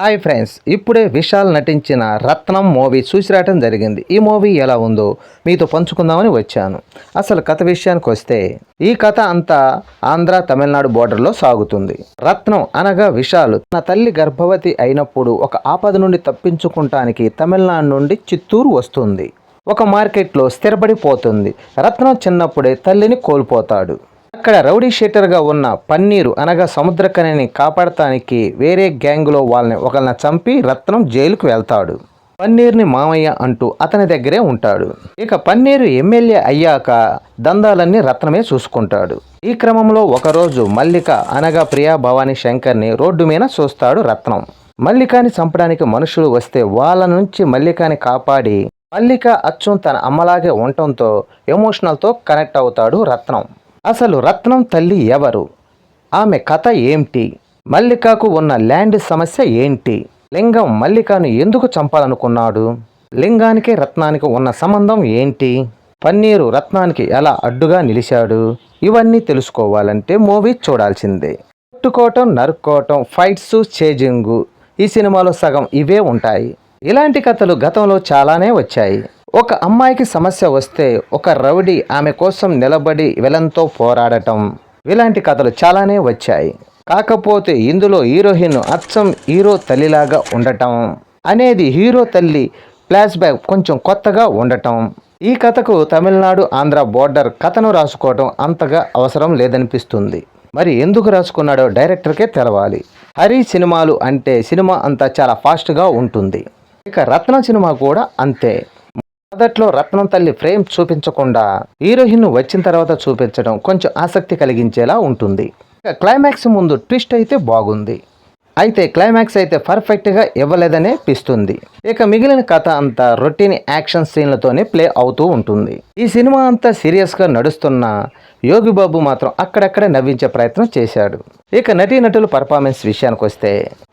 Hi friends ఇప్పుడే విశాల్ నటించిన రత్నం movie చూసి రావటం జరిగింది. ఈ మూవీ ఎలా ఉందో మీతో పంచుకుందామని వచ్చాను. అసలు కథ విషయానికి వస్తే ఈ కథ అంతా ఆంధ్ర తమిళనాడు బోర్డర్లో సాగుతుంది. రత్నం అనగా విశాల్ తన తల్లి గర్భవతి అయినప్పుడు ఒక ఆపద నుండి తప్పించుకుంటానికి తమిళనాడు నుండి చిత్తూరు వస్తుంది. ఒక మార్కెట్లో స్థిరపడిపోతుంది. రత్నం చిన్నప్పుడే తల్లిని కోల్పోతాడు. అక్కడ రౌడీ షీటర్గా ఉన్న పన్నీరు అనగా సముద్రకనిని కాపాడటానికి వేరే గ్యాంగులో వాళ్ళని ఒకళ్ళని చంపి రత్నం జైలుకు వెళ్తాడు. పన్నీర్ని మామయ్య అంటూ అతని దగ్గరే ఉంటాడు. ఇక పన్నీరు ఎమ్మెల్యే అయ్యాక దందాలన్నీ రత్నమే చూసుకుంటాడు. ఈ క్రమంలో ఒకరోజు మల్లిక అనగా ప్రియా భవానీ శంకర్ని రోడ్డు మీద చూస్తాడు రత్నం. మల్లికాని చంపడానికి మనుషులు వస్తే వాళ్ళ నుంచి మల్లికాని కాపాడి మల్లిక అచ్చం తన అమ్మలాగే ఉండటంతో ఎమోషనల్తో కనెక్ట్ అవుతాడు రత్నం. అసలు రత్నం తల్లి ఎవరు? ఆమె కథ ఏంటి? మల్లికకు ఉన్న ల్యాండ్ సమస్య ఏంటి? లింగం మల్లికను ఎందుకు చంపాలనుకున్నాడు? లింగానికి రత్నానికి ఉన్న సంబంధం ఏంటి? పన్నీరు రత్నానికి ఎలా అడ్డుగా నిలిచాడు? ఇవన్నీ తెలుసుకోవాలంటే మూవీ చూడాల్సిందే. కొట్టుకోవటం నరుక్కోవటం ఫైట్స్ చేజింగు ఈ సినిమాలో సగం ఇవే ఉంటాయి. ఇలాంటి కథలు గతంలో చాలానే వచ్చాయి. ఒక అమ్మాయికి సమస్య వస్తే ఒక రౌడీ ఆమె కోసం నిలబడి విలన్తో పోరాడటం. ఇలాంటి కథలు చాలానే వచ్చాయి. కాకపోతే ఇందులో హీరోయిన్ అచ్చం హీరో తల్లిలాగా ఉండటం అనేది హీరో తల్లి ఫ్లాష్ బ్యాక్ కొంచెం కొత్తగా ఉండటం. ఈ కథకు తమిళనాడు ఆంధ్ర బోర్డర్ కథను రాసుకోవటం అంతగా అవసరం లేదనిపిస్తుంది. మరి ఎందుకు రాసుకున్నాడో డైరెక్టర్కే తెలవాలి. హరి సినిమాలు అంటే సినిమా అంతా చాలా ఫాస్ట్గా ఉంటుంది. ఇక రత్న సినిమా కూడా అంతే. మొదట్లో రత్నం తల్లి ఫ్రేమ్ చూపించకుండా హీరోయిన్ వచ్చిన తర్వాత చూపించడం కొంచెం ఆసక్తి కలిగించేలా ఉంటుంది. ఇక క్లైమాక్స్ ముందు ట్విస్ట్ అయితే బాగుంది. అయితే క్లైమాక్స్ అయితే పర్ఫెక్ట్గా ఇవ్వలేదనే పిస్తుంది. ఇక మిగిలిన కథ అంతా రొటీన్ యాక్షన్ సీన్లతోనే ప్లే అవుతూ ఉంటుంది. ఈ సినిమా అంతా సీరియస్గా నడుస్తున్న యోగి బాబు మాత్రం అక్కడక్కడ నవ్వించే ప్రయత్నం చేశాడు. ఇక నటీనటుల పర్ఫార్మెన్స్ విషయానికి వస్తే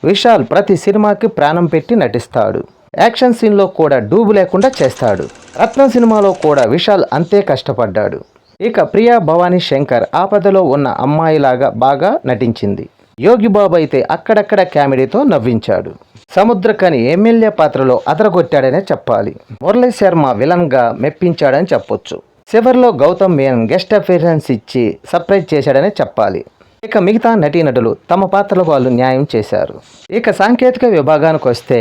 విశాల్ ప్రతి సినిమాకి ప్రాణం పెట్టి నటిస్తాడు. యాక్షన్ సీన్లో కూడా డూబు లేకుండా చేస్తాడు. రత్నం సినిమాలో కూడా విశాల్ అంతే కష్టపడ్డాడు. ఇక ప్రియా భవానీ శంకర్ ఆపదలో ఉన్న అమ్మాయిలాగా బాగా నటించింది. యోగి బాబు అయితే అక్కడక్కడ కామెడీతో నవ్వించాడు. సముద్రకని ఎమ్మెల్యే పాత్రలో అదరగొట్టాడనే చెప్పాలి. మురళీ శర్మ విలన్గా మెప్పించాడని చెప్పొచ్చు. చివరిలో గౌతమ్ మేనన్ గెస్ట్ అపీరెన్స్ ఇచ్చి సర్ప్రైజ్ చేశాడనే చెప్పాలి. ఇక మిగతా నటీనటులు తమ పాత్రలకు వాళ్ళు న్యాయం చేశారు. ఇక సాంకేతిక విభాగానికి వస్తే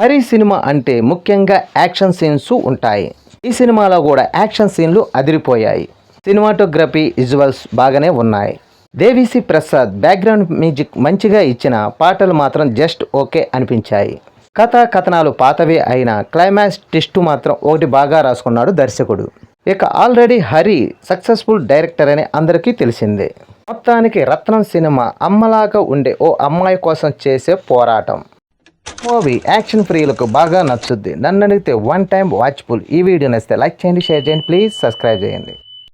హరి సినిమా అంటే ముఖ్యంగా యాక్షన్ సీన్స్ ఉంటాయి. ఈ సినిమాలో కూడా యాక్షన్ సీన్లు అదిరిపోయాయి. సినిమాటోగ్రఫీ విజువల్స్ బాగానే ఉన్నాయి. దేవిసి ప్రసాద్ బ్యాక్గ్రౌండ్ మ్యూజిక్ మంచిగా ఇచ్చిన పాటలు మాత్రం జస్ట్ ఓకే అనిపించాయి. కథా కథనాలు పాతవే అయిన క్లైమాక్స్ టెస్టు మాత్రం ఒకటి బాగా రాసుకున్నాడు దర్శకుడు. ఇక ఆల్రెడీ హరి సక్సెస్ఫుల్ డైరెక్టర్ అని అందరికీ తెలిసిందే. మొత్తానికి రత్నం సినిమా అమ్మలాగా ఉండే ఓ అమ్మాయి కోసం చేసే పోరాటం. మూవీ యాక్షన్ ఫ్రీలకు బాగా నచ్చుద్ది. నన్ను అడిగితే వన్ టైం వాచ్ఫుల్. ఈ వీడియో నచ్చితే లైక్ చేయండి షేర్ చేయండి ప్లీజ్ సబ్స్క్రైబ్ చేయండి.